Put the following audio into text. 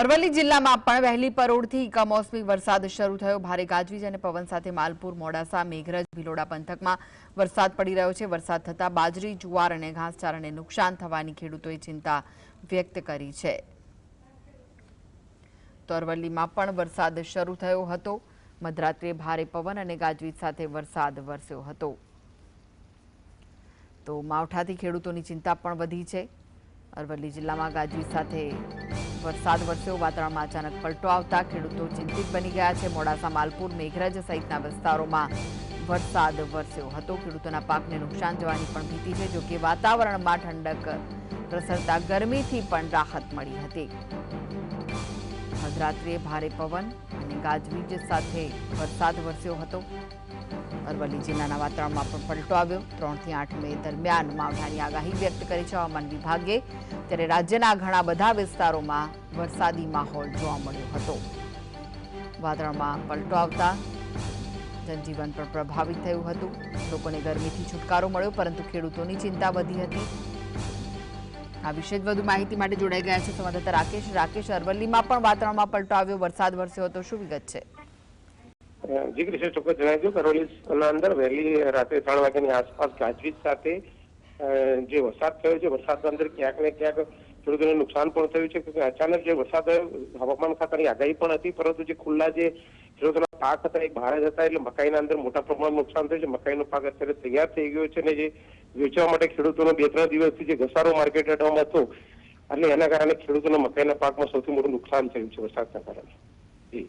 અરવલ્લી જિલ્લામાં પણ વહેલી પરોળથી કમોસમી વરસાદ શરૂ થયો. ભારે ગાજવીજ અને પવન સાથે માલપુર, મોડાસા, મેઘરજ, ભિલોડા પંથકમાં વરસાદ પડી રહ્યો છે. વરસાદ થતા બાજરી, જુવાર અને ઘાસચારાને નુકસાન થવાની ખેડૂતોએ ચિંતા વ્યક્ત કરી છે. તો અરવલ્લીમાં પણ વરસાદ શરૂ થયો હતો. મધરાત્રે ભારે પવન અને ગાજવીજ સાથે વરસાદ વરસ્યો હતો. તો માવઠાથી ખેડૂતોની ચિંતા પણ વધી છે. અરવલ્લી જિલ્લામાં ગાજવીજ સાથે વરસાદ વરસ્યો. વાતાવરણમાં અચાનક પલટો આવતા ખેડૂતો ચિંતિત બની ગયા છે. મોડાસા, માલપુર, મેઘરજ સહિતના વિસ્તારોમાં વરસાદ વરસ્યો હતો. ખેડૂતોના પાકને નુકસાન જવાની પણ ભીતિ છે, જોકે વાતાવરણમાં ઠંડક પ્રસરતા ગરમીથી પણ રાહત મળી હતી. મધરાત્રિએ ભારે પવન અને ગાજવીજ સાથે વરસાદ વરસ્યો હતો. અરવલ્લી જિલ્લાના વાતાવરણમાં પણ પલટો આવ્યો. ત્રણથી આઠ મે દરમિયાન માવઠાની આગાહી વ્યક્ત કરી છે હવામાન વિભાગે. ત્યારે રાજ્યના ઘણા બધા વિસ્તારોમાં વરસાદી માહોલ જોવા મળ્યો હતો. વાતાવરણમાં પલટો આવતા જનજીવન પણ પ્રભાવિત થયું હતું. લોકોને ગરમીથી છુટકારો મળ્યો, પરંતુ ખેડૂતોની ચિંતા વધી હતી. આ વિશે વધુ માહિતી માટે જોડાઈ ગયા છે સંવાદદાતા રાકેશ. રાકેશ, અરવલ્લીમાં પણ વાતાવરણમાં પલટો આવ્યો, વરસાદ વરસ્યો હતો. શું વિગત છે? જી કૃષ્ણ, ચોક્કસ જણાવી દઉં કરોલી અંદર વહેલી રાત્રે ત્રણ વાગ્યાની આસપાસ ગાજવીજ સાથે જે વરસાદ થયો છે, વરસાદના અંદર ક્યાંક ને ક્યાંક ખેડૂતોને નુકસાન પણ થયું છે કે અચાનક જે વરસાદ હવામાન ખાતાની આગાહી પણ હતી, પરંતુ જે ખુલ્લા જે ખેડૂતોના પાક હતા, એ જ હતા, એટલે મકાઈના અંદર મોટા પ્રમાણમાં નુકસાન થયું છે, મકાઈનો પાક અત્યારે તૈયાર થઈ ગયો છે, અને જે વેચવા માટે ખેડૂતોનો બે ત્રણ દિવસથી જે ઘસારો માર્કેટ હેઠળમાં હતો એટલે એના કારણે ખેડૂતોના મકાઈના પાકમાં સૌથી મોટું નુકસાન થયું છે વરસાદના કારણે. જી.